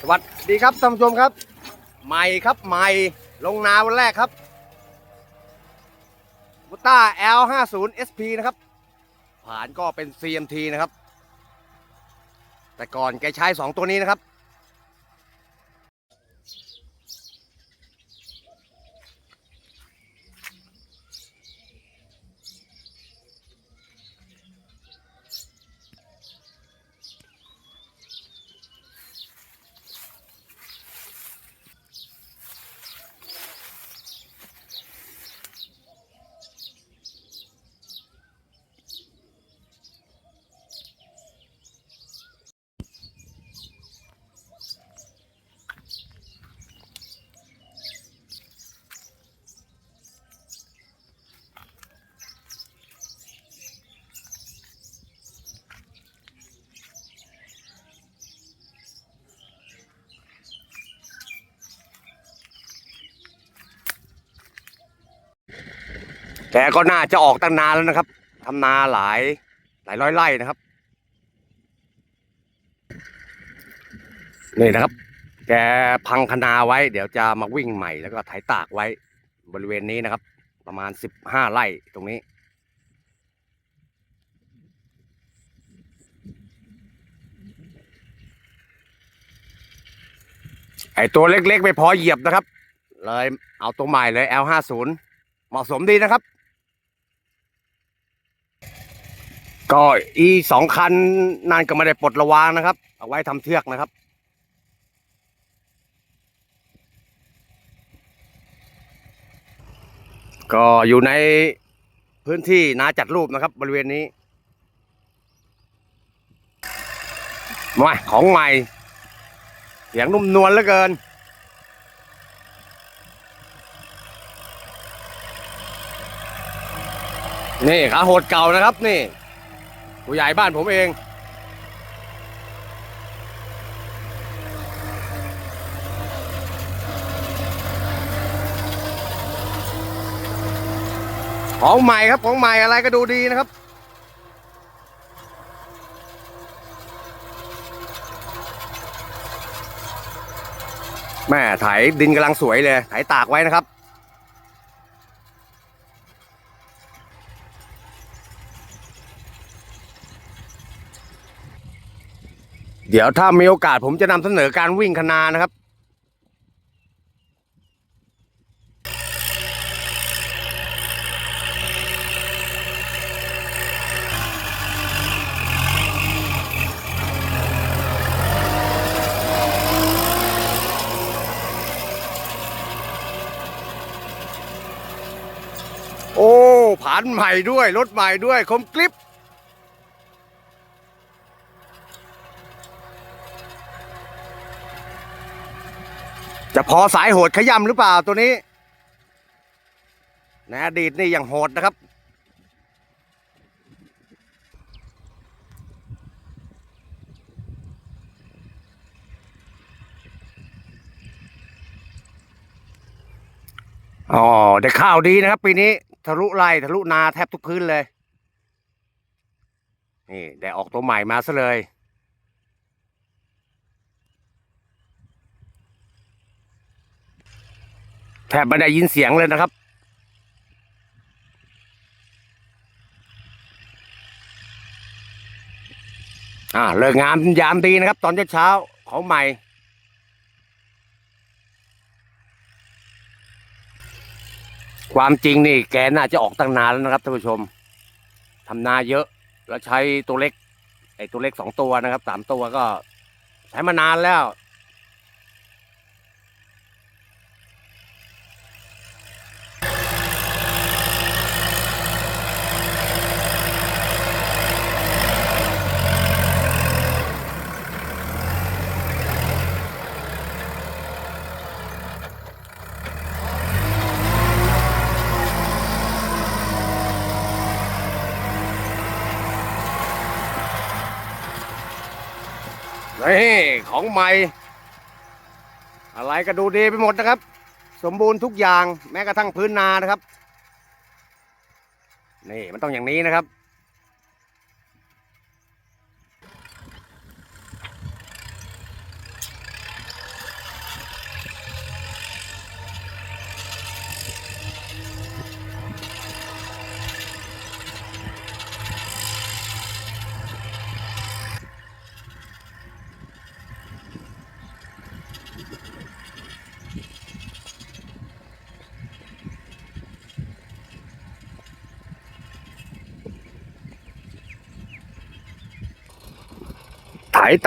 สวัสดีครับท่านผู้ชมครับ ใหม่ครับใหม่ลงนาวันแรกครับบุต้า L50 SP นะครับ ผ่านก็เป็น CMT นะครับ แต่ก่อนแกใช้ 2 ตัวนี้นะครับ แกก็น่าจะออกตั้งนานแล้วนะครับทำนาหลายหลายร้อยไร่นะครับ นี่นะครับ แกพังคนาไว้ เดี๋ยวจะมาวิ่งใหม่แล้วก็ไถตากไว้ บริเวณนี้นะครับ ประมาณสิบห้าไร่ตรงนี้ ไอตัวเล็กๆ ไม่พอเหยียบนะครับ เลยเอาตัวใหม่เลย L50 เหมาะสมดีนะครับ ก็อีสองคันนั่นก็ไม่ได้ปลดระวางนะครับ เอาไว้ทำเทือกนะครับ ก็อยู่ในพื้นที่นาจัดรูปนะครับ บริเวณนี้มาของใหม่ เสียงนุ่มนวลเหลือเกินนี่ขาโหดเก่านะครับนี่ ผู้ใหญ่บ้านผมเอง ของใหม่ครับ ของใหม่อะไรก็ดูดีนะครับแม่ไถดินกำลังสวยเลยไถตากไว้นะครับ เดี๋ยวถ้ามีโอกาสผมจะนำเสนอการวิ่งคนานะครับ โอ้ผ่านใหม่ด้วย รถใหม่ด้วย คมกลิป จะพอสายโหดขย่ำหรือเปล่าตัวนี้ในอดีตนี่อยังโหดนะครับ อ๋อได้ข้าวดีนะครับ ปีนี้ทะลุไร่ทะลุนาแทบทุกพื้นเลย นี่ ได้ออกตัวใหม่มาซะเลย แทบไม่ได้ยินเสียงเลยนะครับ อ่าเลิกงามยามดีนะครับ ตอนเช้าๆของใหม่ ความจริงนี่แกน่าจะออกตั้งนานแล้วนะครับท่านผู้ชมทำนาเยอะ แล้วใช้ตัวเล็กไอ้ตัวเล็กสองตัวนะครับสามตัวก็ ใช้มานานแล้ว นี่ของใหม่ อะไรก็ดูดีไปหมดนะครับ สมบูรณ์ทุกอย่างแม้กระทั่งพื้นนานะครับ นี่มันต้องอย่างนี้นะครับ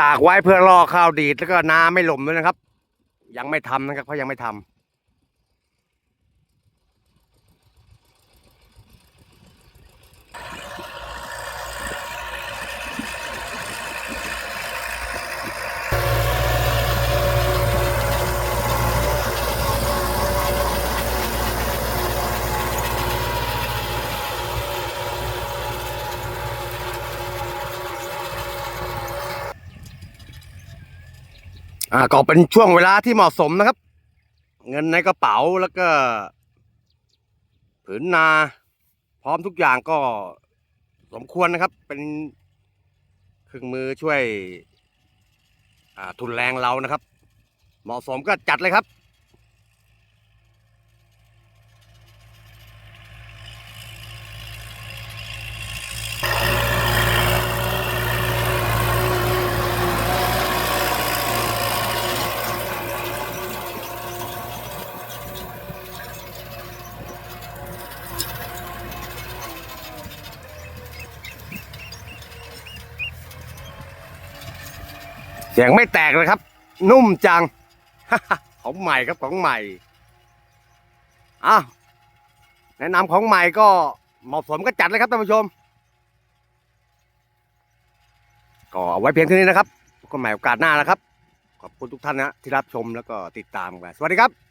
ตากไว้เพื่อล่อข้าวดีดแล้วก็น้าไม่หล่มด้วยนะครับ ยังไม่ทำนะครับเพราะยังไม่ทำ อ่าก็เป็นช่วงเวลาที่เหมาะสมนะครับ เงินในกระเป๋าแล้วก็ ผืนนา พร้อมทุกอย่างก็สมควรนะครับ เป็นเครื่องมือช่วยอ่าทุนแรงเรานะครับ เหมาะสมก็จัดเลยครับ สียงไม่แตกเลยครับ นุ่มจัง ของใหม่ครับของใหม่อะแนะนำของใหม่ก็เหมาะสมก็จัดเลยครับท่านผู้ชม ก็เอาไว้เพียงเท่านี้นะครับพบกันใหม่โอกาสหน้านะครับ ขอบคุณทุกท่านนะที่รับชมแล้วก็ติดตามกัน สวัสดีครับ